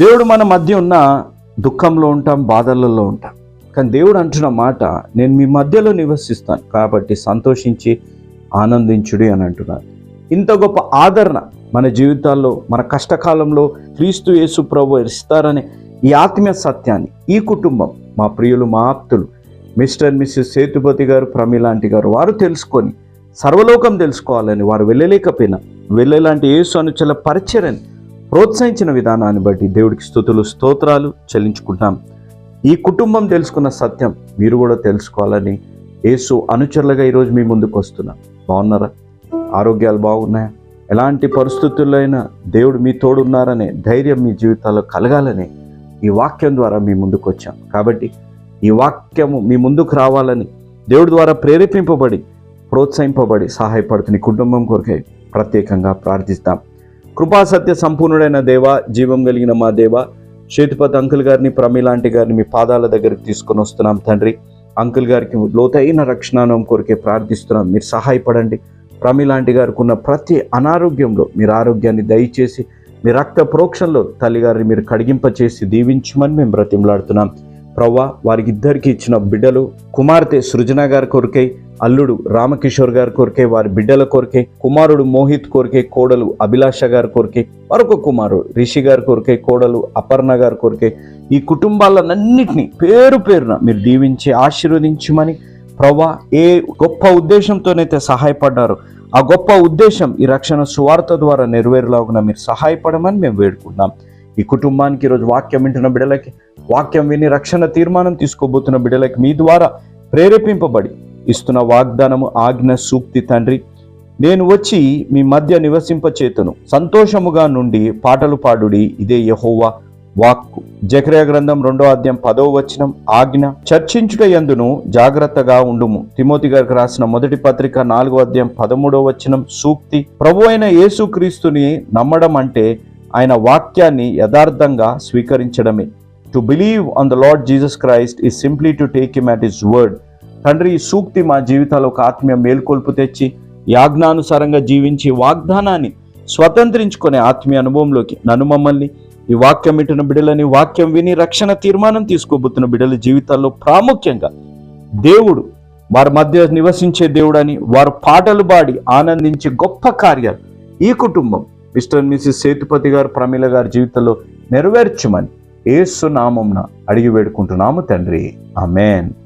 దేవుడు మన మధ్య ఉన్న దుఃఖంలో ఉంటాం బాధలలో ఉంటాం. కానీ దేవుడు అంటున్న మాట నేను మీ మధ్యలో నివసిస్తాను. కాబట్టి సంతోషించి ఆనందించుడి అని అంటున్నాను ఇంత గొప్ప ఆదరణ మన జీవితాల్లో మన కష్టకాలంలో క్రీస్తు యేసు ప్రభు ఇస్తారనే ఈ ఆత్మీయ సత్యాన్ని ఈ కుటుంబం మా ప్రియులు మా ఆప్తులు మిస్టర్ మిస్సెస్ సేతుపతి గారు ప్రమిలాంటి గారు వారు తెలుసుకొని సర్వలోకం తెలుసుకోవాలని వారు వెళ్ళలేకపోయినా వెళ్ళేలాంటి యేసు అనుచల పరిచయని ప్రోత్సహించిన విధానాన్ని బట్టి దేవుడికి స్థుతులు స్తోత్రాలు చెల్లించుకుంటాం. ఈ కుటుంబం తెలుసుకున్న సత్యం మీరు కూడా తెలుసుకోవాలని యేసు అనుచరులుగా ఈరోజు మీ ముందుకు వస్తున్నాం. బాగున్నారా? ఆరోగ్యాలు బాగున్నాయా? ఎలాంటి పరిస్థితుల్లో అయినా దేవుడు మీ తోడున్నారనే ధైర్యం మీ జీవితాల్లో కలగాలని ఈ వాక్యం ద్వారా మీ ముందుకు వచ్చాం. కాబట్టి ఈ వాక్యము మీ ముందుకు రావాలని దేవుడి ద్వారా ప్రేరేపింపబడి ప్రోత్సహింపబడి సహాయపడుతున్న కుటుంబం కొరకై ప్రత్యేకంగా ప్రార్థిస్తాం. కృపాసత్య సంపూర్ణుడైన దేవ జీవం కలిగిన మా దేవ చేతిపతి అంకుల్ గారిని ప్రమిలాంటి గారిని మీ పాదాల దగ్గరికి తీసుకొని వస్తున్నాం తండ్రి. అంకుల్ గారికి లోతైన రక్షణానం కోరికే ప్రార్థిస్తున్నాం. మీరు సహాయపడండి. ప్రమిలాంటి గారికి ఉన్న ప్రతి అనారోగ్యంలో మీరు ఆరోగ్యాన్ని దయచేసి మీ రక్త ప్రోక్షణలో తల్లిగారిని మీరు కడిగింపచేసి దీవించమని మేము బ్రతిమలాడుతున్నాం. ప్రవ్వ వారికి ఇద్దరికి ఇచ్చిన బిడ్డలు కుమార్తె సృజన గారి కొరికై అల్లుడు రామకిషోర్ గారి కోరికే వారి బిడ్డల కోరికే కుమారుడు మోహిత్ కోరికే కోడలు అభిలాష గారి కోరికే మరొక కుమారుడు రిషి గారి కోరికే కోడలు అపర్ణ గారి కోరికే ఈ కుటుంబాలన్నింటినీ పేరు పేరున మీరు దీవించి ఆశీర్వదించమని ప్రవ్వా ఏ గొప్ప ఉద్దేశంతోనైతే సహాయపడ్డారో ఆ గొప్ప ఉద్దేశం ఈ రక్షణ సువార్త ద్వారా నెరవేరులాగున మీరు సహాయపడమని మేము వేడుకుంటున్నాం. ఈ కుటుంబానికి ఈరోజు వాక్యం వింటున్న బిడ్డలకి వాక్యం విని రక్షణ తీర్మానం తీసుకోబోతున్న బిడ్డలకి మీ ద్వారా ప్రేరేపింపబడి ఇస్తున్న వాగ్దానము ఆజ్ఞ సూక్తి తండ్రి. నేను వచ్చి మీ మధ్య నివసింపచేతను. సంతోషముగా నుండి పాటలు పాడుడి ఇదే యహోవా వాక్కు. జకర్య గ్రంథం రెండో అధ్యాయం పదో వచనం ఆజ్ఞ చర్చించుట ఎందును జాగ్రత్తగా ఉండుము. తిమోతి గారికి రాసిన మొదటి పత్రిక నాలుగో అధ్యాయం పదమూడో వచనం సూక్తి. ప్రభు అయిన యేసుక్రీస్తుని నమ్మడం అంటే ఆయన వాక్యాన్ని యథార్థంగా స్వీకరించడమే. To believe on the Lord Jesus Christ is simply to take him at his word తండ్రి ఈ సూక్తి మా జీవితాల్లో ఒక ఆత్మీయ మేల్కొల్పు తెచ్చి యాజ్ఞానుసారంగా జీవించి వాగ్దానాన్ని స్వతంత్రించుకునే ఆత్మీయ అనుభవంలోకి నన్ను మమ్మల్ని ఈ వాక్యం వింటున్న బిడలని వాక్యం విని రక్షణ తీర్మానం తీసుకోబోతున్న బిడ్డల జీవితాల్లో ప్రాముఖ్యంగా దేవుడు వారి మధ్య నివసించే దేవుడని వారు పాటలు పాడి ఆనందించే గొప్ప కార్యాలు ఈ కుటుంబం మిస్టర్ మిస్సెస్ సేతుపతి గారు ప్రమీల గారి జీవితంలో నెరవేర్చమని ఏసునామంన అడిగి వేడుకుంటున్నాము తండ్రి. ఆమెన్.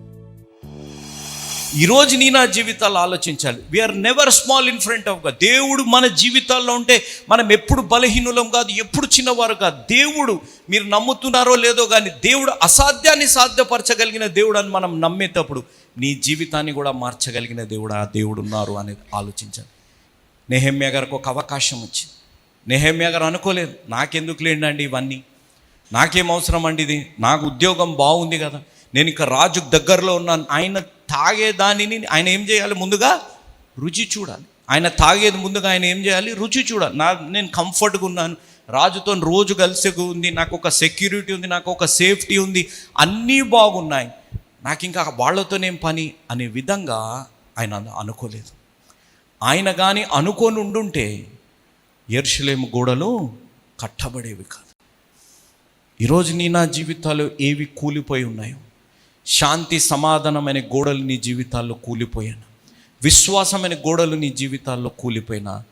ఈరోజు నీ నా జీవితాలు ఆలోచించాలి. We are never small in front of God దేవుడు మన జీవితాల్లో ఉంటే మనం ఎప్పుడు బలహీనులం కాదు ఎప్పుడు చిన్నవారు కాదు. దేవుడు మీరు నమ్ముతున్నారో లేదో కానీ దేవుడు అసాధ్యాన్ని సాధ్యపరచగలిగిన దేవుడు అని మనం నమ్మేటప్పుడు నీ జీవితాన్ని కూడా మార్చగలిగిన దేవుడు ఆ దేవుడు ఉన్నారు అనేది ఆలోచించాలి. నెహమ్య గారికి ఒక అవకాశం వచ్చింది. నెహమ్య గారు అనుకోలేదు నాకెందుకు లేండి ఇవన్నీ? నాకేం అవసరం అండి ఇది? నాకు ఉద్యోగం బాగుంది కదా. నేను ఇంకా రాజు దగ్గరలో ఉన్నాను. ఆయన తాగే దానిని ఆయన ఏం చేయాలి? ముందుగా రుచి చూడాలి. ఆయన తాగేది ముందుగా ఆయన ఏం చేయాలి? రుచి చూడాలి. నా నేను కంఫర్ట్గా ఉన్నాను. రాజుతో రోజు కలిసి ఉంది. నాకు ఒక సెక్యూరిటీ ఉంది. నాకు ఒక సేఫ్టీ ఉంది. అన్నీ బాగున్నాయి. నాకు ఇంకా వాళ్ళతోనేం పని? అనే విధంగా ఆయన అనుకోలేదు. ఆయన కానీ అనుకొని ఉండుంటే ఎర్షలేము గోడలు కట్టబడేవి కాదు. ఈరోజు నీ నా జీవితాలు ఏవి కూలిపోయి ఉన్నాయో శాంతి సమాధానమైన గోడలు నీ జీవితాల్లో కూలిపోయాను. విశ్వాసమైన గోడలు నీ జీవితాల్లో కూలిపోయినా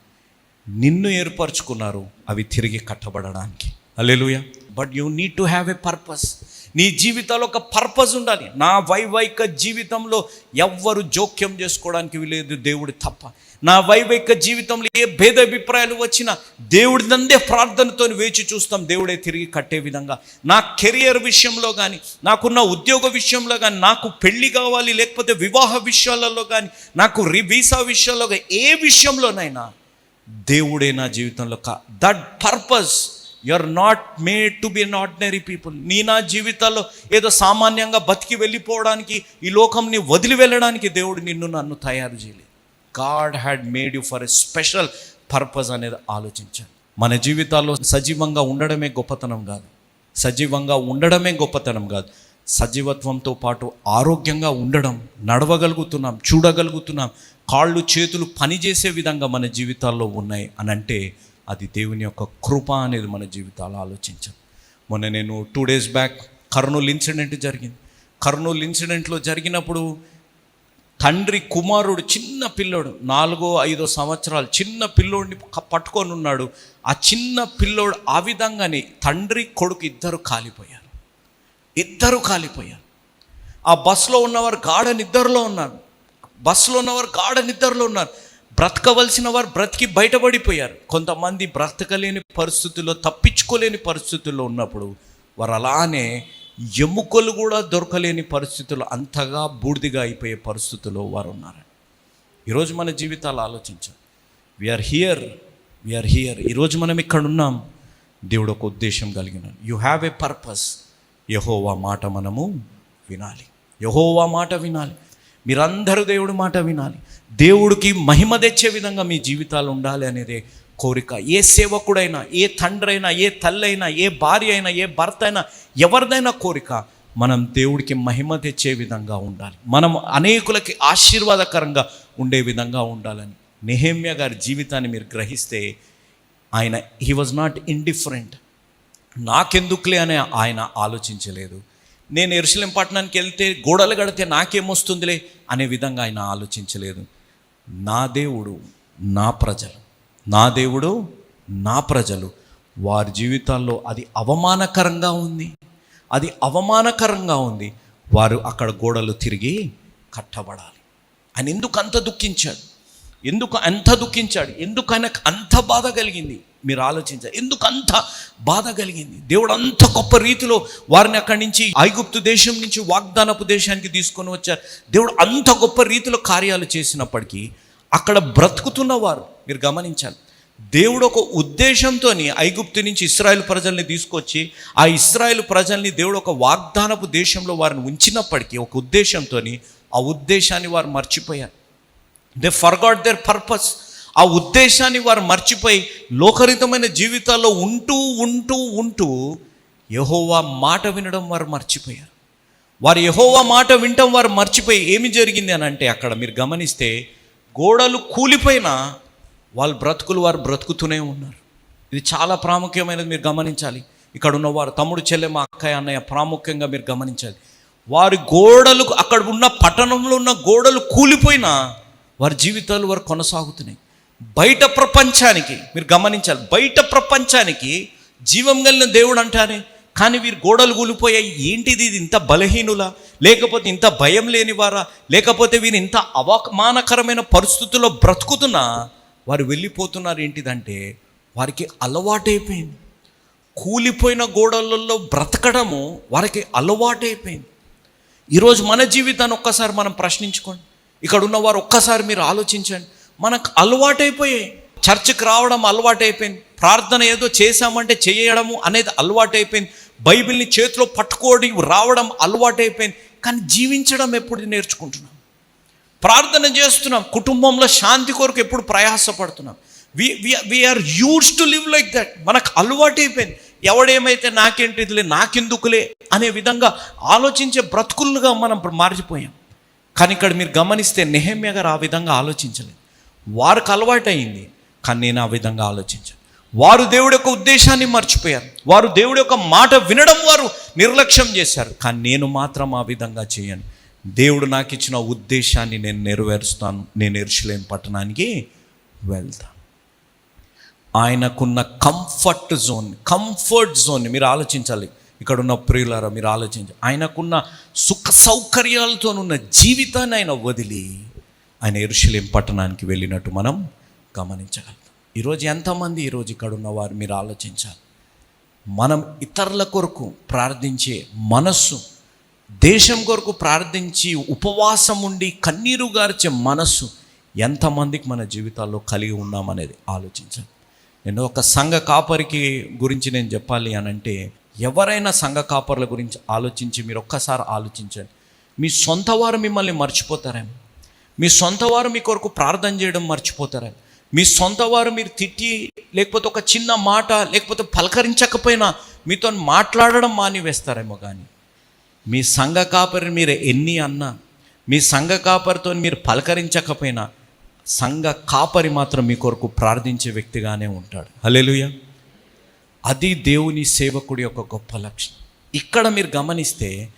నిన్ను ఏర్పరచుకున్నారు అవి తిరిగి కట్టబడడానికి. Hallelujah but you need to have a purpose నీ జీవితంలో ఒక పర్పస్ ఉండాలి. నా వైవైక జీవితంలో ఎవ్వరు జోక్యం చేసుకోవడానికి వీలేదు దేవుడి తప్ప. నా వైవైక జీవితంలో ఏ భేద అభిప్రాయాలు వచ్చినా దేవుడి నందే ప్రార్థనతో వేచి చూస్తాం. దేవుడే తిరిగి కట్టే విధంగా. నా కెరియర్ విషయంలో కానీ నాకున్న ఉద్యోగ విషయంలో కానీ నాకు పెళ్ళి కావాలి లేకపోతే వివాహ విషయాలలో కానీ నాకు రి వీసా విషయాల్లో కానీ ఏ విషయంలోనైనా దేవుడే నా జీవితంలో కా that purpose you are not made to be an ordinary people. నీ నా జీవితాల్లో ఏదో సామాన్యంగా బతికి వెళ్ళిపోవడానికి ఈ లోకంని వదిలి వెళ్ళడానికి దేవుడు నిన్ను నన్ను తయారు చేయలేదు. God had made you for a special purpose అనేది ఆలోచించాను మన జీవితాల్లో సజీవంగా ఉండడమే గొప్పతనం కాదు. సజీవంగా ఉండడమే గొప్పతనం కాదు. సజీవత్వంతో పాటు ఆరోగ్యంగా ఉండడం నడవగలుగుతున్నాం చూడగలుగుతున్నాం కాళ్ళు చేతులు పనిచేసే విధంగా మన జీవితాల్లో ఉన్నాయి అని అంటే అది దేవుని యొక్క కృప అనేది మన జీవితాల్లో ఆలోచించాం మొన్న నేను two days back Kurnool incident జరిగింది. కర్నూలు ఇన్సిడెంట్లో జరిగినప్పుడు తండ్రి కుమారుడు చిన్న పిల్లోడు నాలుగో ఐదో సంవత్సరాలు చిన్న పిల్లోడిని పట్టుకొని ఉన్నాడు. ఆ చిన్న పిల్లోడు ఆ విధంగానే తండ్రి కొడుకు ఇద్దరు కాలిపోయారు. ఇద్దరు కాలిపోయారు. ఆ బస్సులో ఉన్నవారు గాఢ నిద్రలో ఉన్నారు. బస్సులో ఉన్నవారు గాఢ నిద్రలో ఉన్నారు. బ్రతకవలసిన వారు బ్రతికి బయటపడిపోయారు. కొంతమంది బ్రతకలేని పరిస్థితుల్లో తప్పించుకోలేని పరిస్థితుల్లో ఉన్నప్పుడు వారు అలానే ఎముకలు కూడా దొరకలేని పరిస్థితులు అంతగా బూడిదిగా అయిపోయే పరిస్థితుల్లో వారు ఉన్నారు ఈరోజు మన జీవితాలు ఆలోచించాం వీఆర్ హియర్ వీఆర్ హియర్ ఈరోజు మనం ఇక్కడ ఉన్నాం. దేవుడు ఒక ఉద్దేశం కలిగిన యు హ్యావ్ ఏ పర్పస్ యహోవా మాట మనము వినాలి. యహోవా మాట వినాలి. మీరందరూ దేవుడి మాట వినాలి. దేవుడికి మహిమ తెచ్చే విధంగా మీ జీవితాలు ఉండాలి అనేది కోరిక. ఏ సేవకుడైనా ఏ తండ్రి అయినా ఏ తల్లి అయినా ఏ భార్య అయినా ఏ భర్త అయినా ఎవరిదైనా కోరిక మనం దేవుడికి మహిమ తెచ్చే విధంగా ఉండాలి. మనం అనేకులకి ఆశీర్వాదకరంగా ఉండే విధంగా ఉండాలని నెహమ్య గారి జీవితాన్ని మీరు గ్రహిస్తే ఆయన హీ వాజ్ నాట్ ఇండిఫరెంట్ నాకెందుకులే అని ఆయన ఆలోచించలేదు. నేను ఎరుసలేం పట్టణానికి వెళ్తే గోడలు కడితే నాకేమొస్తుందిలే అనే విధంగా ఆయన ఆలోచించలేదు. నా దేవుడు నా ప్రజలు. నా దేవుడు నా ప్రజలు. వారి జీవితాల్లో అది అవమానకరంగా ఉంది. అది అవమానకరంగా ఉంది. వారు అక్కడ గోడలు తిరిగి కట్టబడాలి. ఆయన ఎందుకు అంత దుఃఖించాడు? ఎందుకు అంత దుఃఖించాడు? ఎందుకు ఆయనకు అంత బాధ కలిగింది? మీరు ఆలోచించారు ఎందుకు అంత బాధ కలిగింది? దేవుడు అంత గొప్ప రీతిలో వారిని అక్కడి నుంచి ఐగుప్తు దేశం నుంచి వాగ్దానపు దేశానికి తీసుకొని వచ్చారు. దేవుడు అంత గొప్ప రీతిలో కార్యాలు చేసినప్పటికీ అక్కడ బ్రతుకుతున్న వారు మీరు గమనించాలి. దేవుడు ఒక ఉద్దేశంతో ఐగుప్తు నుంచి ఇస్రాయల్ ప్రజల్ని తీసుకొచ్చి ఆ ఇస్రాయల్ ప్రజల్ని దేవుడు ఒక వాగ్దానపు దేశంలో వారిని ఉంచినప్పటికీ ఒక ఉద్దేశంతో ఆ ఉద్దేశాన్ని వారు మర్చిపోయారు. దే ఫర్గాట్ దేర్ పర్పస్ ఆ ఉద్దేశాన్ని వారు మర్చిపోయి లోకరితమైన జీవితాల్లో ఉంటూ ఉంటూ ఉంటూ యహోవా మాట వినడం వారు మర్చిపోయారు. వారు యహోవా మాట వినటం వారు మర్చిపోయి ఏమి జరిగింది అని అంటే అక్కడ మీరు గమనిస్తే గోడలు కూలిపోయినా వాళ్ళ బ్రతుకులు వారు బ్రతుకుతూనే ఉన్నారు. ఇది చాలా ప్రాముఖ్యమైనది మీరు గమనించాలి. ఇక్కడ ఉన్న వారు తమ్ముడు చెల్లెమ్మ అక్కయ్య అన్నయ్య ప్రాముఖ్యంగా మీరు గమనించాలి. వారి గోడలు అక్కడ ఉన్న పట్టణంలో ఉన్న గోడలు కూలిపోయినా వారి జీవితాలు వారు కొనసాగుతున్నాయి. బయట ప్రపంచానికి మీరు గమనించాలి బయట ప్రపంచానికి జీవం కలిగిన దేవుడు అంటారే కానీ వీరు గోడలు కూలిపోయాయి ఏంటిది? ఇది ఇంత బలహీనులా? లేకపోతే ఇంత భయం లేనివారా? లేకపోతే వీరు ఇంత అవమానకరమైన పరిస్థితుల్లో బ్రతుకుతున్నా? వారు వెళ్ళిపోతున్నారు ఏంటిదంటే వారికి అలవాటైపోయింది. కూలిపోయిన గోడలలో బ్రతకడము వారికి అలవాటైపోయింది. ఈరోజు మన జీవితాన్ని ఒక్కసారి మనం ప్రశ్నించుకోండి. ఇక్కడ ఉన్నవారు ఒక్కసారి మీరు ఆలోచించండి. మనకు అలవాటైపోయాయి. చర్చికి రావడం అలవాటైపోయింది. ప్రార్థన ఏదో చేశామంటే చేయడము అనేది అలవాటైపోయింది. బైబిల్ని చేతిలో పట్టుకోవడం రావడం అలవాటైపోయింది. కానీ జీవించడం ఎప్పుడు నేర్చుకుంటున్నాం? ప్రార్థన చేస్తున్నాం. కుటుంబంలో శాంతి కొరకు ఎప్పుడు ప్రయాసపడుతున్నాం. We we are used to live like that మనకు అలవాటైపోయింది ఎవడేమైతే నాకేంటిదిలే నాకెందుకులే అనే విధంగా ఆలోచించే బ్రతుకులుగా మనం మారిపోయాం. కానీ ఇక్కడ మీరు గమనిస్తే నెహమ్య గారు ఆ విధంగా ఆలోచించలేదు. వారికి అలవాటైంది కానీ నేను ఆ విధంగా ఆలోచించాను. వారు దేవుడి యొక్క ఉద్దేశాన్ని మర్చిపోయారు. వారు దేవుడి యొక్క మాట వినడం వారు నిర్లక్ష్యం చేశారు. కానీ నేను మాత్రం ఆ విధంగా చేయను. దేవుడు నాకు ఇచ్చిన ఉద్దేశాన్ని నేను నెరవేరుస్తాను నేను ఎరుసలేం పట్టణానికి వెళ్తాను. ఆయనకున్న కంఫర్ట్ జోన్ కంఫర్ట్ జోన్ మీరు ఆలోచించాలి. ఇక్కడ ఉన్న ప్రియులారా మీరు ఆలోచించాలి ఆయనకున్న సుఖ సౌకర్యాలతో ఉన్న జీవితాన్ని ఆయన వదిలి ఆయన ఎరుషులేం పట్టణానికి వెళ్ళినట్టు మనం గమనించగలుగుతాం ఈరోజు ఎంతమంది ఈరోజు ఇక్కడ ఉన్నవారు మీరు ఆలోచించాలి. మనం ఇతరుల కొరకు ప్రార్థించే మనస్సు దేశం కొరకు ప్రార్థించి ఉపవాసం ఉండి కన్నీరు గార్చే మనస్సు ఎంతమందికి మన జీవితాల్లో కలిగి ఉన్నామనేది ఆలోచించాలి నేను ఒక సంఘ కాపరికి గురించి నేను చెప్పాలి అని అంటే ఎవరైనా సంఘ కాపర్ల గురించి ఆలోచించి మీరు ఒక్కసారి ఆలోచించండి. మీ సొంత వారు మిమ్మల్ని మర్చిపోతారేమో. మీ సొంత వారు మీ కొరకు ప్రార్థన చేయడం మర్చిపోతారేమో. మీ సొంత వారు మీరు తిట్టి లేకపోతే ఒక చిన్న మాట లేకపోతే పలకరించకపోయినా మీతో మాట్లాడడం మానివేస్తారేమో కానీ మీ సంఘ కాపరి మీరు ఎన్ని అన్నా మీ సంఘ కాపరితో మీరు పలకరించకపోయినా సంఘ కాపరి మాత్రం మీ కొరకు ప్రార్థించే వ్యక్తిగానే ఉంటాడు. హలేలుయ అది దేవుని సేవకుడి యొక్క గొప్ప లక్షణం. ఇక్కడ మీరు గమనిస్తే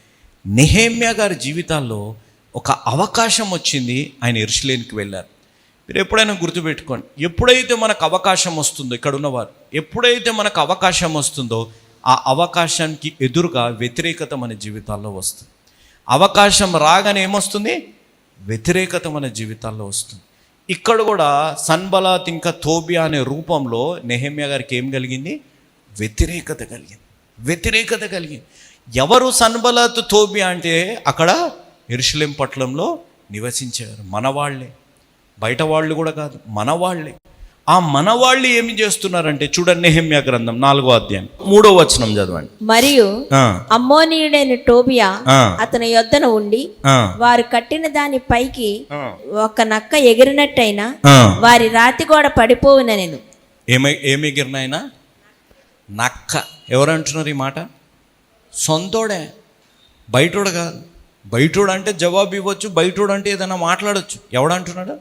నెహేమ్యా గారి జీవితాల్లో ఒక అవకాశం వచ్చింది ఆయన ఎరుసలేనికి వెళ్ళారు. మీరు ఎప్పుడైనా గుర్తుపెట్టుకోండి ఎప్పుడైతే మనకు అవకాశం వస్తుందో ఇక్కడ ఉన్నవారు ఎప్పుడైతే మనకు అవకాశం వస్తుందో ఆ అవకాశానికి ఎదురుగా వ్యతిరేకత మన జీవితాల్లో వస్తుంది. అవకాశం రాగానే ఏమొస్తుంది? వ్యతిరేకత మన జీవితాల్లో వస్తుంది. ఇక్కడ కూడా సన్బలాత్ ఇంకా తోబియా అనే రూపంలో నెహమ్య గారికి ఏం కలిగింది? వ్యతిరేకత కలిగింది. వ్యతిరేకత కలిగింది. ఎవరు సన్బలాత్ తోబియా అంటే అక్కడ ఎరుషలేం పట్లంలో నివసించారు. మనవాళ్ళే బయట వాళ్ళు కూడా కాదు మనవాళ్ళే ఆ మనవాళ్ళు ఏమి చేస్తున్నారంటే చూడండి నెహమ్య గ్రంథం నాలుగో అధ్యాయం. మూడో వచనం చదవండి. మరియు అమ్మోనీయుడైన టోబియా అతని యొద్దన ఉండి వారు కట్టిన దాని పైకి ఒక నక్క ఎగిరినట్టయినా. వారి రాతి గోడ పడిపోవునెను ఏమి ఏమి ఎగిరినాయనా నక్క. ఎవరు అంటున్నారు ఈ మాట? సొంతోడే. బయటోడు కాదు. బయటోడు అంటే జవాబు ఇవ్వచ్చు బయటోడు అంటే ఏదైనా మాట్లాడొచ్చు. ఎవడంటున్నాడు?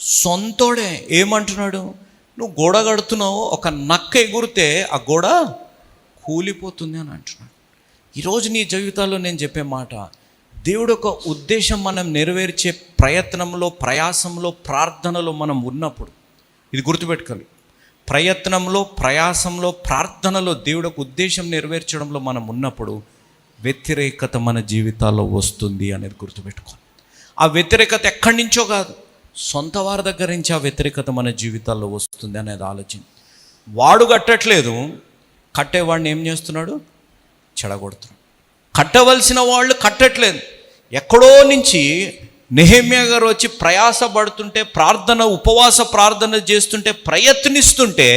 సొంతోడే. ఏమంటున్నాడు? నువ్వు గోడ కడుతున్నావు ఒక నక్క ఎగురితే ఆ గోడ కూలిపోతుంది అని అంటున్నాడు. ఈరోజు నీ జీవితాల్లో నేను చెప్పే మాట దేవుడు ఒక ఉద్దేశం మనం నెరవేర్చే ప్రయత్నంలో ప్రయాసంలో ప్రార్థనలో మనం ఉన్నప్పుడు ఇది గుర్తుపెట్టుకోవాలి ప్రయత్నంలో ప్రయాసంలో ప్రార్థనలో దేవుడు ఒక ఉద్దేశం నెరవేర్చడంలో మనం ఉన్నప్పుడు వ్యతిరేకత మన జీవితాల్లో వస్తుంది అనేది గుర్తుపెట్టుకోవాలి ఆ వ్యతిరేకత ఎక్కడి నుంచో కాదు. సొంత వారి దగ్గర నుంచి ఆ వ్యతిరేకత మన జీవితాల్లో వస్తుంది అనేది ఆలోచన. వాడు కట్టట్లేదు కట్టేవాడిని ఏం చేస్తున్నాడు? చెడగొడుతున్నాడు. కట్టవలసిన వాళ్ళు కట్టట్లేదు. ఎక్కడో నుంచి నెహమ్య గారు వచ్చి ప్రయాసపడుతుంటే ప్రార్థన ఉపవాస ప్రార్థన చేస్తుంటే ప్రయత్నిస్తుంటే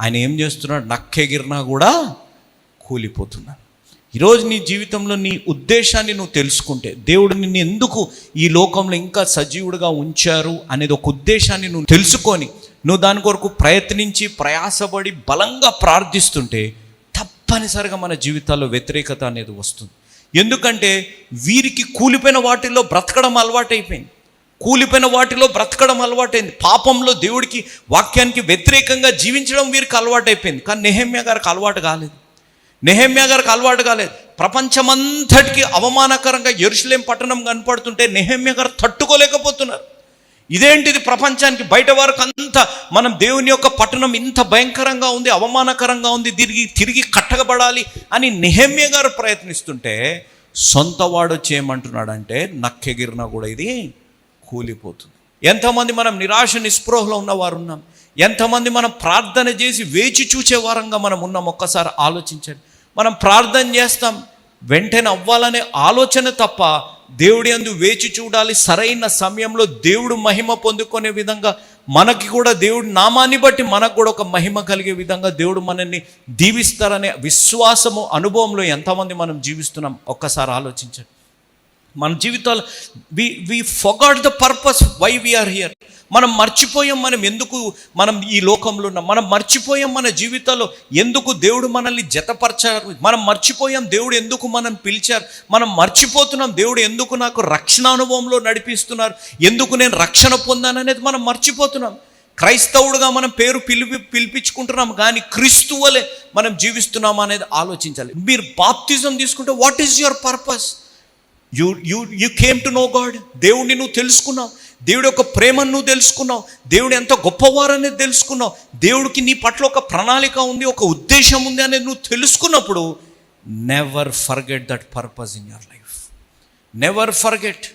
ఆయన ఏం చేస్తున్నాడు? నక్కెగిరినా కూడా కూలిపోతున్నాడు. ఈరోజు నీ జీవితంలో నీ ఉద్దేశాన్ని నువ్వు తెలుసుకుంటే దేవుడు నిన్ను ఎందుకు ఈ లోకంలో ఇంకా సజీవుడిగా ఉంచారు అనేది ఒక ఉద్దేశాన్ని నువ్వు తెలుసుకొని నువ్వు దాని కొరకు ప్రయత్నించి ప్రయాసపడి బలంగా ప్రార్థిస్తుంటే తప్పనిసరిగా మన జీవితాల్లో వ్యతిరేకత అనేది వస్తుంది. ఎందుకంటే వీరికి కూలిపోయిన వాటిల్లో బ్రతకడం అలవాటైపోయింది. కూలిపోయిన వాటిలో బ్రతకడం అలవాటైంది. పాపంలో దేవుడికి వాక్యానికి వ్యతిరేకంగా జీవించడం వీరికి అలవాటైపోయింది. కానీ నెహమ్య గారికి అలవాటు కాలేదు. నెహమ్యా గారికి అలవాటు కాలేదు. ప్రపంచమంతటికి అవమానకరంగా ఎరుసలేం పట్టణం కనపడుతుంటే నెహమ్య గారు తట్టుకోలేకపోతున్నారు. ఇదేంటిది ప్రపంచానికి? బయట వారికి అంత మనం దేవుని యొక్క పట్టణం ఇంత భయంకరంగా ఉంది అవమానకరంగా ఉంది తిరిగి తిరిగి కట్టగబడాలి అని నెహమ్య గారు ప్రయత్నిస్తుంటే సొంత వాడు వచ్చి నక్కెగిరినా కూడా ఇది కూలిపోతుంది. ఎంతమంది మనం నిరాశ నిస్పృహలో ఉన్నవారు ఉన్నాం. ఎంతమంది మనం ప్రార్థన చేసి వేచి చూచే వారంగా మనం ఉన్నాం ఒక్కసారి ఆలోచించండి. మనం ప్రార్థన చేస్తాం వెంటనే అవ్వాలనే ఆలోచన తప్ప దేవుడి అందు వేచి చూడాలి సరైన సమయంలో దేవుడు మహిమ పొందుకునే విధంగా మనకి కూడా దేవుడి నామాన్ని బట్టి మనకు కూడా ఒక మహిమ కలిగే విధంగా దేవుడు మనల్ని దీవిస్తారనే విశ్వాసము అనుభవంలో ఎంతమంది మనం జీవిస్తున్నాం ఒక్కసారి ఆలోచించండి. మన జీవితాలు we we forgot the purpose why we are here మనం మర్చిపోయాం మనం ఎందుకు మనం ఈ లోకంలో ఉన్నాం. మనం మర్చిపోయాం మన జీవితాల్లో ఎందుకు దేవుడు మనల్ని జతపరచారు? మనం మర్చిపోయాం దేవుడు ఎందుకు మనం పిలిచారు? మనం మర్చిపోతున్నాం దేవుడు ఎందుకు నాకు రక్షణ అనుభవంలో నడిపిస్తున్నారు? ఎందుకు నేను రక్షణ పొందాను అనేది మనం మర్చిపోతున్నాం. క్రైస్తవుడుగా మనం పేరు పిలిపి పిలిపించుకుంటున్నాం కానీ క్రీస్తువులే మనం జీవిస్తున్నాం అనేది ఆలోచించాలి. మీరు బాప్తిజం తీసుకుంటే what is your purpose you you you came to know God దేవుడిని నువ్వు తెలుసుకున్నావు. దేవుడి యొక్క ప్రేమను నువ్వు తెలుసుకున్నావు. దేవుడు ఎంత గొప్పవారనేది తెలుసుకున్నావు. దేవుడికి నీ పట్ల ఒక ప్రణాళిక ఉంది ఒక ఉద్దేశం ఉంది అనేది నువ్వు తెలుసుకున్నప్పుడు never forget that purpose in your life never forget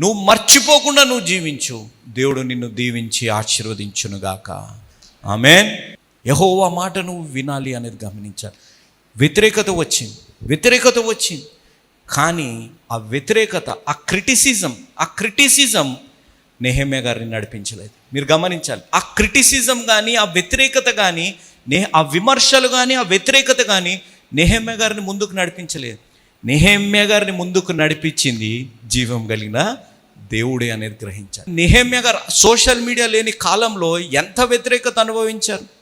నువ్వు మర్చిపోకుండా నువ్వు జీవించు. దేవుడు నిన్ను దీవించి ఆశీర్వదించునుగాక. ఆమెన్ ఆ మాట నువ్వు వినాలి అనేది గమనించాలి. వ్యతిరేకత వచ్చింది. వ్యతిరేకత వచ్చింది. కానీ ఆ వ్యతిరేకత ఆ క్రిటిసిజం ఆ క్రిటిసిజం నెహమ్య గారిని నడిపించలేదు. మీరు గమనించాలి. ఆ క్రిటిసిజం కానీ ఆ వ్యతిరేకత కానీ నే ఆ విమర్శలు కానీ ఆ వ్యతిరేకత కానీ నెహమ్య గారిని ముందుకు నడిపించలేదు. నెహమ్య గారిని ముందుకు నడిపించింది జీవం కలిగిన దేవుడే అనేది గ్రహించారు నెహమ్య గారు సోషల్ మీడియా లేని కాలంలో ఎంత వ్యతిరేకత అనుభవించారు?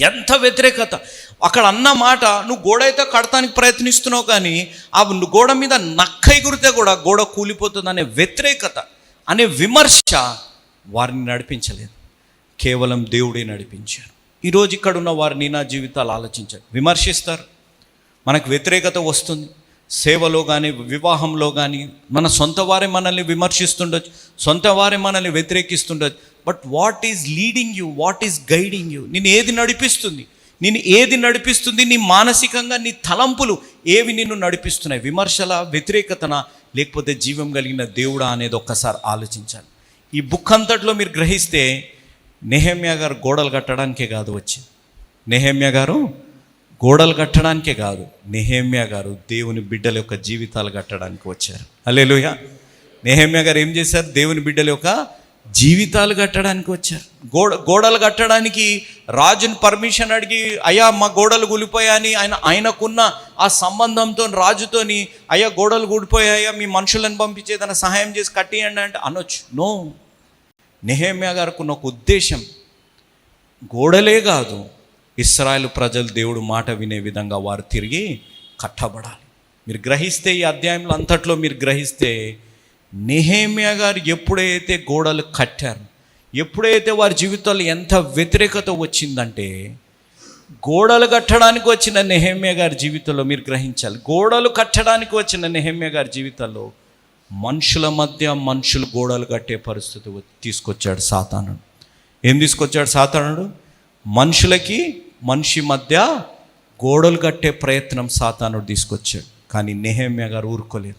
ఎంత వ్యతిరేకత? అక్కడ అన్న మాట నువ్వు గోడ అయితే కడతానికి ప్రయత్నిస్తున్నావు కానీ ఆ గోడ మీద నక్కై గురితే కూడా గోడ కూలిపోతుంది అనే వ్యతిరేకత అనే విమర్శ వారిని నడిపించలేదు. కేవలం దేవుడే నడిపించారు. ఈరోజు ఇక్కడ ఉన్న వారిని నా జీవితాలు ఆలోచించారు విమర్శిస్తారు. మనకు వ్యతిరేకత వస్తుంది. సేవలో కానీ వివాహంలో కానీ మన సొంత వారే మనల్ని విమర్శిస్తుండొచ్చు. సొంత వారే మనల్ని వ్యతిరేకిస్తుండొచ్చు. But what is leading you what is guiding you నేను ఏది నడిపిస్తుంది? నేను ఏది నడిపిస్తుంది? నీ మానసికంగా నీ తలంపులు ఏవి నిన్ను నడిపిస్తున్నాయి? విమర్శల వ్యతిరేకతన? లేకపోతే జీవం కలిగిన దేవుడా అనేది ఒక్కసారి ఆలోచించాలి. ఈ బుక్ అంతట్లో మీరు గ్రహిస్తే నెహమ్యా గారు గోడలు కట్టడానికే కాదు వచ్చింది నెహమ్యా గారు గోడలు కట్టడానికే కాదు నెహేమ్యా గారు దేవుని బిడ్డల యొక్క జీవితాలు కట్టడానికి వచ్చారు. అలేలుయ నెహమ్యా గారు ఏం చేశారు? దేవుని బిడ్డల యొక్క జీవితాలు కట్టడానికి వచ్చారు. గోడ గోడలు కట్టడానికి రాజుని పర్మిషన్ అడిగి అయ్యా మా గోడలు కూలిపోయాయని ఆయన ఆయనకున్న ఆ సంబంధంతో రాజుతోని అయ్యా గోడలు కూలిపోయాయా మీ మనుషులను పంపించి సహాయం చేసి కట్టియండి అంటే అనొచ్చు. నో. నెహేమ్యా గారికి ఉన్న ఒక ఉద్దేశం గోడలే కాదు ఇస్రాయల్ ప్రజలు దేవుడు మాట వినే విధంగా వారు తిరిగి కట్టబడాలి. మీరు గ్రహిస్తే ఈ అధ్యాయంలో అంతట్లో మీరు గ్రహిస్తే నెహేమియా గారు ఎప్పుడైతే గోడలు కట్టారు ఎప్పుడైతే వారి జీవితాల్లో ఎంత వ్యతిరేకత వచ్చిందంటే గోడలు కట్టడానికి వచ్చిన నెహమ్య గారి జీవితంలో మీరు గ్రహించాలి. గోడలు కట్టడానికి వచ్చిన నెహమ్య గారి జీవితంలో మనుషుల మధ్య మనుషులు గోడలు కట్టే పరిస్థితి తీసుకొచ్చాడు సాతానుడు. ఏం తీసుకొచ్చాడు సాతానుడు? మనుషులకి మనిషి మధ్య గోడలు కట్టే ప్రయత్నం సాతానుడు తీసుకొచ్చాడు. కానీ నెహమ్య గారు ఊరుకోలేదు.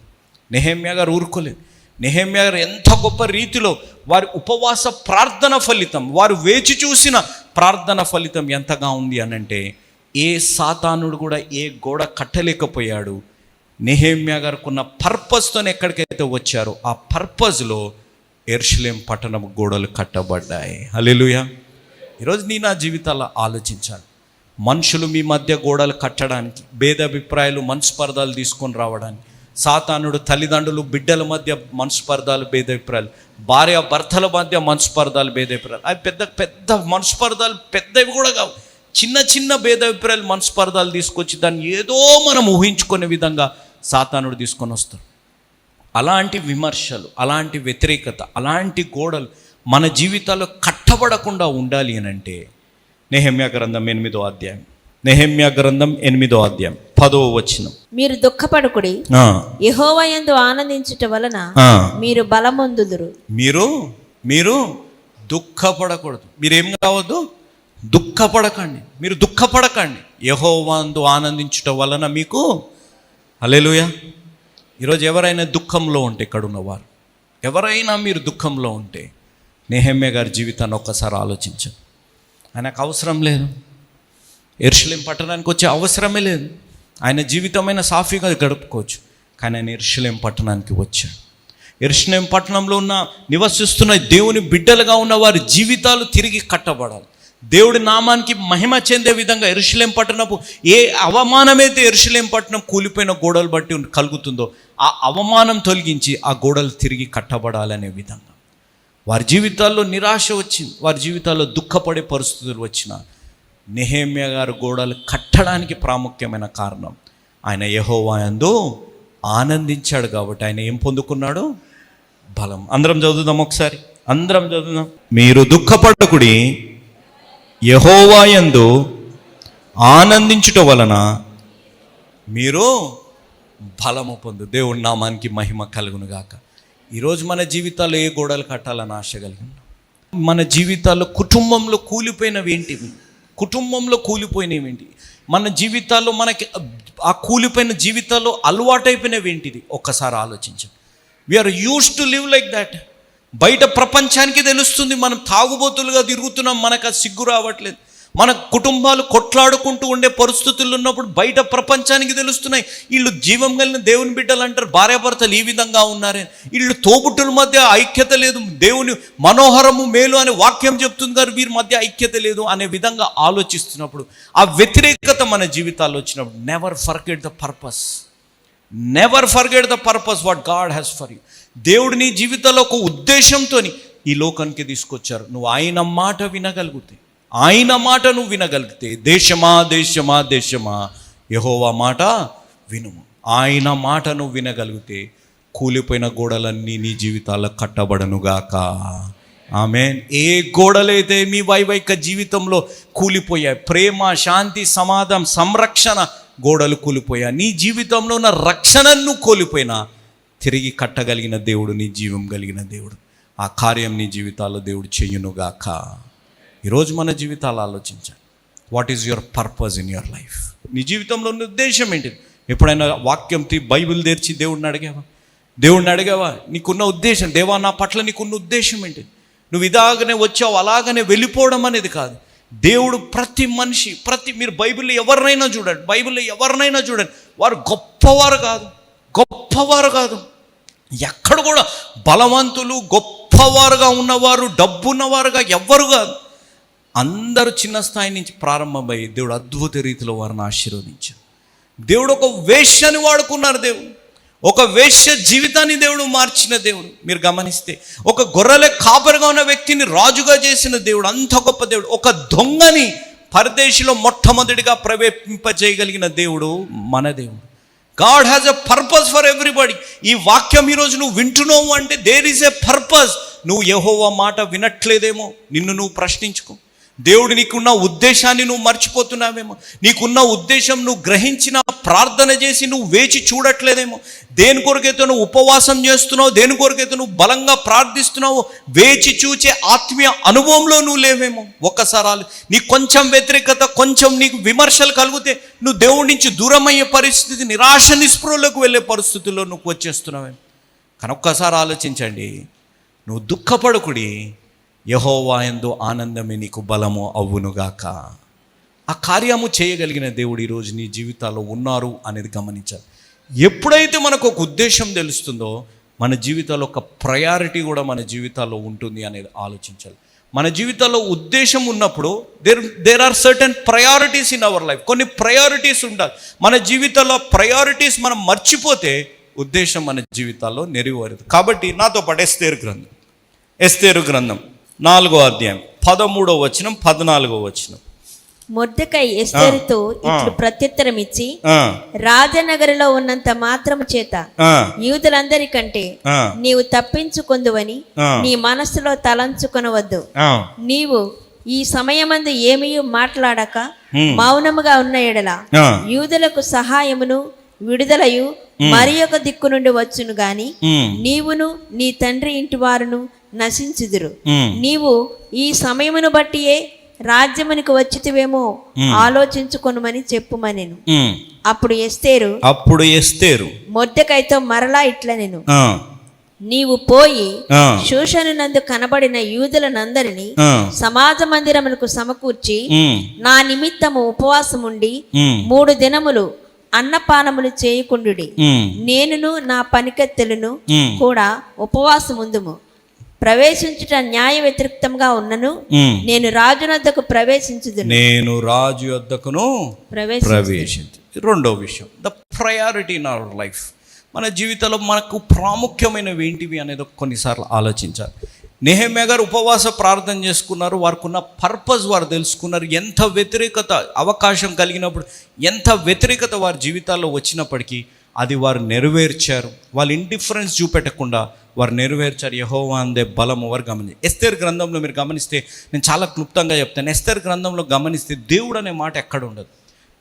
నెహమ్య గారు ఊరుకోలేదు. నెహమ్య గారు ఎంత గొప్ప రీతిలో వారి ఉపవాస ప్రార్థన ఫలితం వారు వేచి చూసిన ప్రార్థన ఫలితం ఎంతగా ఉంది అనంటే ఏ సాతానుడు కూడా ఏ గోడ కట్టలేకపోయాడు. నెహేమ్యా గారికి ఉన్న పర్పస్తో ఎక్కడికైతే వచ్చారో ఆ పర్పస్లో ఎర్షలేం పట్టణం గోడలు కట్టబడ్డాయి. హల్లెలూయా. ఈరోజు నీ నా జీవితాల్లో ఆలోచించాలి. మనుషులు మీ మధ్య గోడలు కట్టడానికి భేదాభిప్రాయాలు మనస్పర్ధాలు తీసుకొని రావడానికి సాతానుడు తల్లిదండ్రులు బిడ్డల మధ్య మనస్పర్ధాలు భేదభిప్రాయాలు. భార్య భర్తల మధ్య మనస్పర్ధాలు భేదభిప్రాయాలు. అవి పెద్ద పెద్ద మనస్పర్ధాలు పెద్దవి కూడా కావు. చిన్న చిన్న భేదాభిప్రాయాలు మనస్పర్ధాలు తీసుకొచ్చి దాన్ని ఏదో మనం ఊహించుకునే విధంగా సాతానుడు తీసుకొని వస్తాడు. అలాంటి విమర్శలు అలాంటి వ్యతిరేకత అలాంటి గోడలు మన జీవితాల్లో కట్టబడకుండా ఉండాలి అని అంటే నేహమ్య గ్రంథం ఎనిమిదో అధ్యాయం. నెహమ్యా గ్రంథం ఎనిమిదో అధ్యాయం పదో వచనం. మీరు దుఃఖపడకుడి యహోవయందు ఆనందించుట వలన. మీరు బలమొందుదురు. మీరు మీరు దుఃఖపడకూడదు. మీరేం కావద్దు? దుఃఖపడకండి. మీరు దుఃఖపడకండి. యహోవాందు ఆనందించుట వలన మీకు అలెలుయా ఈరోజు ఎవరైనా దుఃఖంలో ఉంటే ఇక్కడ ఉన్నవారు ఎవరైనా మీరు దుఃఖంలో ఉంటే నేహమ్య గారి జీవితాన్ని ఒక్కసారి ఆలోచించండి. ఆయనకు అవసరం లేదు. ఎర్షలేం పట్టణానికి వచ్చే అవసరమే లేదు. ఆయన జీవితమైన సాఫీగా గడుపుకోవచ్చు. కానీ ఆయన ఎర్షలేం పట్టణానికి వచ్చాడు. ఎర్షలేం పట్టణంలో ఉన్న నివసిస్తున్న దేవుని బిడ్డలుగా ఉన్న వారి జీవితాలు తిరిగి కట్టబడాలి. దేవుడి నామానికి మహిమ చెందే విధంగా ఎరుషలేం పట్టణపు ఏ అవమానమైతే ఎరుషలేం పట్టణం కూలిపోయిన గోడలు బట్టి కలుగుతుందో ఆ అవమానం తొలగించి ఆ గోడలు తిరిగి కట్టబడాలనే విధంగా. వారి జీవితాల్లో నిరాశ వచ్చింది. వారి జీవితాల్లో దుఃఖపడే పరిస్థితులు వచ్చిన నెహేమ్య గారు గోడలు కట్టడానికి ప్రాముఖ్యమైన కారణం. ఆయన యహోవాయందు ఆనందించాడు కాబట్టి ఆయన ఏం పొందుకున్నాడు? బలం. అందరం చదువుదాం ఒకసారి. అందరం చదువుదాం. మీరు దుఃఖపడకుడి యహోవాయందు ఆనందించుట వలన మీరు బలము పొందు. దేవుడి నామానికి మహిమ కలుగును గాక ఈరోజు మన జీవితాల్లో ఏ గోడలు కట్టాలని ఆశ కలిగి మన జీవితాల్లో కుటుంబంలో కూలిపోయినవి ఏంటివి కుటుంబంలో కూలిపోయినవేంటి? మన జీవితాల్లో మనకి ఆ కూలిపోయిన జీవితాల్లో అలవాటైపోయినవి ఏంటిది ఒక్కసారి ఆలోచించండి. We are used to live like that బయట ప్రపంచానికి తెలుస్తుంది మనం తాగుబోతులుగా తిరుగుతున్నాం మనకు అది సిగ్గు రావట్లేదు. మన కుటుంబాలు కొట్లాడుకుంటూ ఉండే పరిస్థితులు ఉన్నప్పుడు బయట ప్రపంచానికి తెలుస్తున్నాయి. వీళ్ళు జీవం కలిగిన దేవుని బిడ్డలు అంటారు భార్యాభర్తలు ఈ విధంగా ఉన్నారే. వీళ్ళు తోబుట్టుల మధ్య ఐక్యత లేదు దేవుని మనోహరము మేలు అనే వాక్యం చెప్తుంది గారు వీరి మధ్య ఐక్యత లేదు అనే విధంగా ఆలోచిస్తున్నప్పుడు ఆ వ్యతిరేకత మన జీవితాల్లో వచ్చినప్పుడు never forget the purpose never forget the purpose what God has for you దేవుడు నీ జీవితంలో ఒక ఉద్దేశంతో ఈ లోకానికి తీసుకొచ్చారు. నువ్వు ఆయన మాట వినగలిగితే ఆయన మాట నువ్వు వినగలిగితే దేశమా దేశమా దేశమా యహోవా మాట వినుము. ఆయన మాట నువ్వు వినగలిగితే కూలిపోయిన గోడలన్నీ నీ జీవితాల్లో కట్టబడనుగాక. ఆమె ఏ గోడలైతే మీ వైవైక జీవితంలో కూలిపోయాయి ప్రేమ శాంతి సమాధానం సంరక్షణ గోడలు కూలిపోయాయి నీ జీవితంలో ఉన్న రక్షణను కోల్పోయినా తిరిగి కట్టగలిగిన దేవుడు నీ జీవం కలిగిన దేవుడు. ఆ కార్యం నీ జీవితాల్లో దేవుడు చెయ్యునుగాక ఈరోజు మన జీవితాలు ఆలోచించాలి. What is your purpose in your life నీ జీవితంలో ఉన్న ఉద్దేశం ఏంటి ఎప్పుడైనా వాక్యం తీ బైబిల్ తెరిచి దేవుడిని అడిగావా? దేవుడిని అడిగావా? నీకున్న ఉద్దేశం దేవా నా పట్ల నీకున్న ఉద్దేశం ఏంటి నువ్వు ఇదాగనే వచ్చావు అలాగనే వెళ్ళిపోవడం అనేది కాదు. దేవుడు ప్రతి మనిషి ప్రతి మీరు బైబిల్లో ఎవరినైనా చూడండి బైబిల్లో ఎవరినైనా చూడండి వారు గొప్పవారు కాదు గొప్పవారు కాదు. ఎక్కడ కూడా బలవంతులు గొప్పవారుగా ఉన్నవారు డబ్బున్నవారుగా ఎవ్వరు కాదు. అందరూ చిన్న స్థాయి నుంచి ప్రారంభమై దేవుడు అద్భుత రీతిలో వారిని ఆశీర్వదించారు దేవుడు ఒక వేష్యని వాడుకున్నారు దేవుడు. ఒక వేష్య జీవితాన్ని దేవుడు మార్చిన దేవుడు. మీరు గమనిస్తే ఒక గొర్రెల కాపరిగా ఉన్న వ్యక్తిని రాజుగా చేసిన దేవుడు అంత గొప్ప దేవుడు. ఒక దొంగని పరదేశిలో మొట్టమొదటిగా ప్రవేశింపజేయగలిగిన దేవుడు మన దేవుడు. God has a purpose for everybody ఈ వాక్యం ఈరోజు నువ్వు వింటున్నావు అంటే దేర్ ఈస్ ఎ పర్పస్ నువ్వు యెహోవా మాట వినట్లేదేమో? నిన్ను నువ్వు ప్రశ్నించుకో. దేవుడు నీకున్న ఉద్దేశాన్ని నువ్వు మర్చిపోతున్నావేమో. నీకున్న ఉద్దేశం నువ్వు గ్రహించిన ప్రార్థన చేసి నువ్వు వేచి చూడట్లేదేమో. దేని కొరకైతే నువ్వు ఉపవాసం చేస్తున్నావు దేని కొరకైతే నువ్వు బలంగా ప్రార్థిస్తున్నావు వేచి చూచే ఆత్మీయ అనుభవంలో నువ్వు లేవేమో. ఒక్కసారి నీకు కొంచెం వ్యతిరేకత కొంచెం నీకు విమర్శలు కలిగితే నువ్వు దేవుడి నుంచి దూరమయ్యే పరిస్థితి నిరాశ నిస్పృహలకు వెళ్ళే పరిస్థితుల్లో నువ్వు వచ్చేస్తున్నావేమో. కానీ ఒక్కసారి ఆలోచించండి. నువ్వు దుఃఖపడకుడి. యహోవా ఎందు ఆనందమే నీకు బలము అవ్వునుగాక ఆ కార్యము చేయగలిగిన దేవుడు ఈరోజు నీ జీవితాల్లో ఉన్నారు అనేది గమనించాలి. ఎప్పుడైతే మనకు ఒక ఉద్దేశం తెలుస్తుందో మన జీవితాల్లో ఒక ప్రయారిటీ కూడా మన జీవితాల్లో ఉంటుంది అనేది ఆలోచించాలి. మన జీవితాల్లో ఉద్దేశం ఉన్నప్పుడు there there are certain priorities in our life కొన్ని ప్రయారిటీస్ ఉండాలి. మన జీవితాల్లో ప్రయారిటీస్ మనం మర్చిపోతే ఉద్దేశం మన జీవితాల్లో నెరవేరదు కాబట్టి నాతో పాటు ఎస్తేరు గ్రంథం. ఎస్తేరు గ్రంథం. నాలుగో అధ్యాయం. పదమూడో వచనం పద్నాలుగో వచనం. మొర్దకై ఎస్తేరుతో ఇట్లు ప్రత్యుత్తరం ఇచ్చి రాజనగరిలో ఉన్నంత మాత్రము చేత యూదులందరికంటే నీవు తప్పించుకొందువని. నీ మనస్సులో తలంచుకొనవద్దు. నీవు ఈ సమయమందు ఏమీ మాట్లాడక. మౌనముగా ఉన్న ఎడల. యూదులకు సహాయమును విడుదలయు మరి ఒక దిక్కు నుండి వచ్చును గాని నీవును నీ తండ్రి ఇంటి వారును నశించుదురు. నీవు ఈ సమయమును బట్టియే రాజ్యమునికి వచ్చితివేమో ఆలోచించుకొనుమని చెప్పుమనెను. అప్పుడు ఎస్తేరు అప్పుడు ఎస్తేరు. మొద్దకైతో మరలా ఇట్ల నేను. నీవు పోయి ఆ, శూషను నందు కనబడిన యూదులనందరినీ సమాజ మందిరములకు సమకూర్చి నా నిమిత్తము ఉపవాసముండి మూడు దినములు అన్నపానములు చేయకుండుడి. ఉమ్, నేనును నా పనికెత్తెలను కూడా ఉపవాసముందుము. ప్రవేశించుట న్యాయ వ్యతిరేక్తంగా ఉన్నను. నేను రాజునద్దకు ప్రవేశించుదును. నేను రాజు ప్రవేశ ప్రవేశించు. రెండో విషయం the priority in our life మన జీవితంలో మనకు ప్రాముఖ్యమైనవి ఏంటివి అనేది కొన్నిసార్లు ఆలోచించాలి. నెహమ్య గారు ఉపవాస ప్రార్థన చేసుకున్నారు వారికి ఉన్న పర్పస్ వారు తెలుసుకున్నారు. ఎంత వ్యతిరేకత అవకాశం కలిగినప్పుడు ఎంత వ్యతిరేకత వారి జీవితాల్లో వచ్చినప్పటికీ అది వారు నెరవేర్చారు. వాళ్ళు ఇండిఫరెన్స్ చూపెట్టకుండా వారు నెరవేర్చారు. యహోవా అందే బలము. వారు గమనించారు ఎస్తేర్ గ్రంథంలో మీరు గమనిస్తే నేను చాలా క్లుప్తంగా చెప్తాను. ఎస్తేర్ గ్రంథంలో గమనిస్తే దేవుడు అనే మాట ఎక్కడ ఉండదు.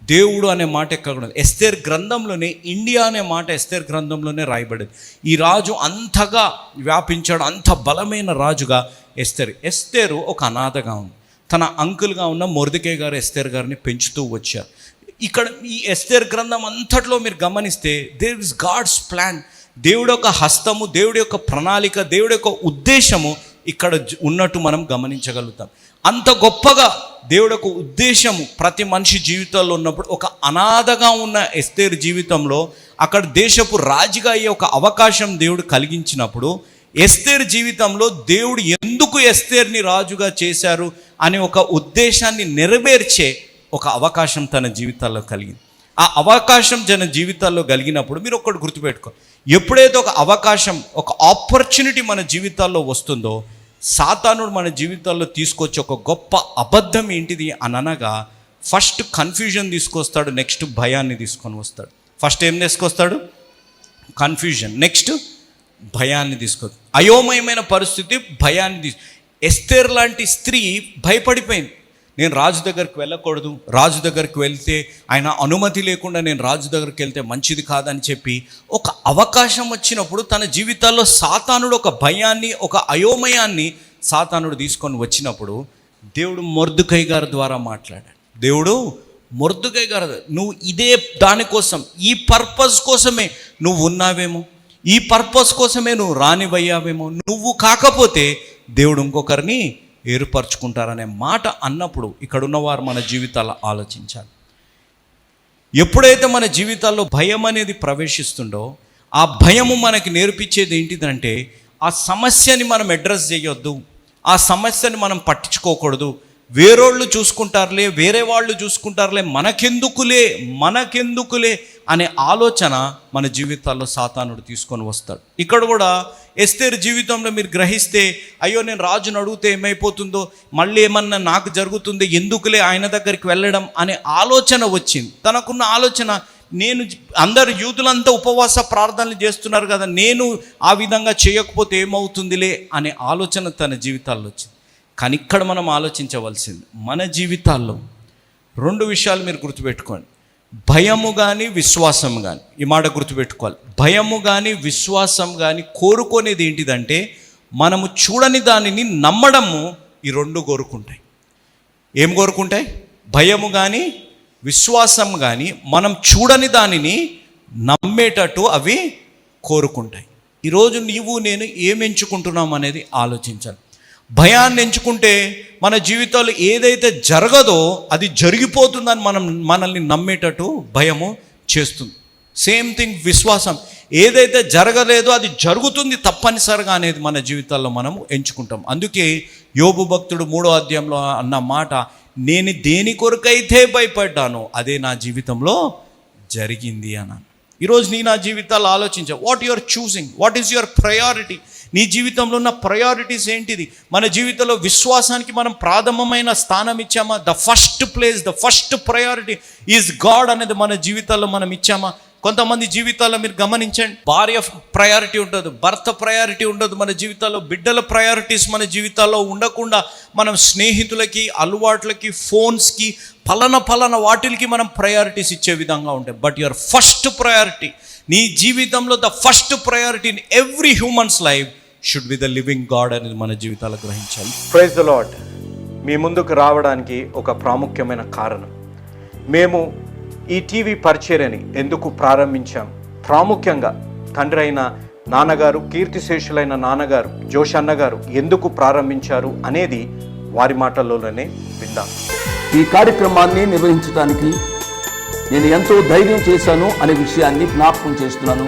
దేవుడు అనే మాట ఎక్కడ ఉండదు. ఎస్తేర్ గ్రంథంలోనే ఇండియా అనే మాట ఎస్తేర్ గ్రంథంలోనే రాయబడింది. ఈ రాజు అంతగా వ్యాపించాడు అంత బలమైన రాజుగా ఎస్తేర్. ఎస్తేరు ఒక అనాథగా ఉంది. తన అంకుల్గా ఉన్న మొరదికే గారు ఎస్తేర్ గారిని పెంచుతూ వచ్చారు. ఇక్కడ ఈ ఎస్తేర్ గ్రంథం అంతట్లో మీరు గమనిస్తే దేర్ ఇస్ గాడ్స్ ప్లాన్ దేవుడు యొక్క హస్తము దేవుడి యొక్క ప్రణాళిక దేవుడి యొక్క ఉద్దేశము ఇక్కడ ఉన్నట్టు మనం గమనించగలుగుతాం. అంత గొప్పగా దేవుడు యొక్క ఉద్దేశము ప్రతి మనిషి జీవితాల్లో ఉన్నప్పుడు ఒక అనాథగా ఉన్న ఎస్తేర్ జీవితంలో అక్కడ దేశపు రాజుగా అయ్యే ఒక అవకాశం దేవుడు కలిగించినప్పుడు ఎస్తేర్ జీవితంలో దేవుడు ఎందుకు ఎస్తేర్ని రాజుగా చేశారు అనే ఒక ఉద్దేశాన్ని నెరవేర్చే ఒక అవకాశం తన జీవితాల్లో కలిగింది. ఆ అవకాశం జన జీవితాల్లో కలిగినప్పుడు మీరు ఒక్కటి గుర్తుపెట్టుకో. ఎప్పుడైతే ఒక అవకాశం ఒక ఆపర్చునిటీ మన జీవితాల్లో వస్తుందో సాతానుడు మన జీవితాల్లో తీసుకొచ్చి ఒక గొప్ప అబద్ధం ఏంటిది అని అనగా ఫస్ట్ కన్ఫ్యూజన్ తీసుకొస్తాడు నెక్స్ట్ భయాన్ని తీసుకొని వస్తాడు. ఫస్ట్ ఏం తీసుకొస్తాడు? కన్ఫ్యూజన్ నెక్స్ట్ భయాన్ని తీసుకో అయోమయమైన పరిస్థితి భయాన్ని తీసు ఎస్తేర్ లాంటి స్త్రీ భయపడిపోయింది. నేను రాజు దగ్గరికి వెళ్ళకూడదు. రాజు దగ్గరికి వెళ్తే ఆయన అనుమతి లేకుండా నేను రాజు దగ్గరికి వెళ్తే మంచిది కాదని చెప్పి ఒక అవకాశం వచ్చినప్పుడు తన జీవితాల్లో సాతానుడు ఒక భయాన్ని ఒక అయోమయాన్ని సాతానుడు తీసుకొని వచ్చినప్పుడు దేవుడు మొర్దుకై గారి ద్వారా మాట్లాడాడు. దేవుడు మొర్దుకై గారు నువ్వు ఇదే దానికోసం ఈ పర్పస్ కోసమే నువ్వు ఉన్నావేమో ఈ పర్పస్ కోసమే నువ్వు రానివయ్యావేమో నువ్వు కాకపోతే దేవుడు ఇంకొకరిని ఏర్పరచుకుంటారనే మాట అన్నప్పుడు ఇక్కడ ఉన్నవారు మన జీవితాల్లో ఆలోచించాలి. ఎప్పుడైతే మన జీవితాల్లో భయం అనేది ప్రవేశిస్తుండో ఆ భయము మనకి నేర్పించేది ఏంటిదంటే ఆ సమస్యని మనం అడ్రస్ చేయొద్దు ఆ సమస్యని మనం పట్టించుకోకూడదు వేరోళ్ళు చూసుకుంటారులే వేరే వాళ్ళు చూసుకుంటారులే మనకెందుకులే మనకెందుకులే అనే ఆలోచన మన జీవితాల్లో సాతానుడు తీసుకొని వస్తాడు. ఇక్కడ కూడా ఎస్తేరు జీవితంలో మీరు గ్రహిస్తే అయ్యో నేను రాజును అడిగితే ఏమైపోతుందో మళ్ళీ ఏమన్నా నాకు జరుగుతుంది ఎందుకులే ఆయన దగ్గరికి వెళ్ళడం అనే ఆలోచన వచ్చింది. తనకున్న ఆలోచన నేను అందరు యూతులంతా ఉపవాస ప్రార్థనలు చేస్తున్నారు కదా నేను ఆ విధంగా చేయకపోతే ఏమవుతుందిలే అనే ఆలోచన తన జీవితాల్లో వచ్చింది. కానీ ఇక్కడ మనం ఆలోచించవలసింది మన జీవితాల్లో రెండు విషయాలు మీరు గుర్తుపెట్టుకోండి. భయము కానీ విశ్వాసం కానీ ఈ మాట గుర్తుపెట్టుకోవాలి. భయము కానీ విశ్వాసం కానీ కోరుకునేది ఏంటిదంటే మనము చూడని దానిని నమ్మడము ఈ రెండు కోరుకుంటాయి. ఏం కోరుకుంటాయి? భయము కానీ విశ్వాసం కానీ మనం చూడని దానిని నమ్మేటట్టు అవి కోరుకుంటాయి. ఈరోజు నీవు నేను ఏం ఎంచుకుంటున్నాం అనేది ఆలోచించాలి. భయాన్ని ఎంచుకుంటే మన జీవితాలు ఏదైతే జరగదో అది జరిగిపోతుందని మనం మనల్ని నమ్మేటట్టు భయము చేస్తుంది. సేమ్ థింగ్ విశ్వాసం. ఏదైతే జరగలేదో అది జరుగుతుంది తప్పనిసరిగా అనేది మన జీవితాల్లో మనం ఎంచుకుంటాం. అందుకే యోగు భక్తుడు మూడో అధ్యాయంలో అన్న మాట నేను దేని కొరకైతే భయపడ్డానో అదే నా జీవితంలో జరిగింది అన్నాను. ఈరోజు నీ నా జీవితాలు ఆలోచించా. What you are choosing what is your priority నీ జీవితంలో ఉన్న ప్రయారిటీస్ ఏంటిది? మన జీవితంలో విశ్వాసానికి మనం ప్రాథమమైన స్థానం ఇచ్చామా? The first place the first priority is God అనేది మన జీవితాల్లో మనం ఇచ్చామా? కొంతమంది జీవితాల్లో మీరు గమనించండి. భార్య ప్రయారిటీ ఉండదు భర్త ప్రయారిటీ ఉండదు మన జీవితాల్లో. బిడ్డల ప్రయారిటీస్ మన జీవితాల్లో ఉండకుండా మనం స్నేహితులకి అలవాట్లకి ఫోన్స్కి పలన పలన వాటికి మనం ప్రయారిటీస్ ఇచ్చే విధంగా ఉంటాయి బట్ యువర్ ఫస్ట్ ప్రయారిటీ నీ జీవితంలో the first priority in every humans life should be the living God అనేది మన జీవితాలు గ్రహించాలి. ప్రైజ్ ద లాడ్ మీ ముందుకు రావడానికి ఒక ప్రాముఖ్యమైన కారణం. మేము ఈ టీవీ పరిచర్యని ఎందుకు ప్రారంభించాం? ప్రాముఖ్యంగా తండ్రి అయిన నాన్నగారు కీర్తిశేషులైన నాన్నగారు జోష్ అన్నగారు ఎందుకు ప్రారంభించారు అనేది వారి మాటల్లోనే విందాం. ఈ కార్యక్రమాన్ని నిర్వహించడానికి నేను ఎంతో ధైర్యం చేశాను అనే విషయాన్ని జ్ఞాపకం చేస్తున్నాను.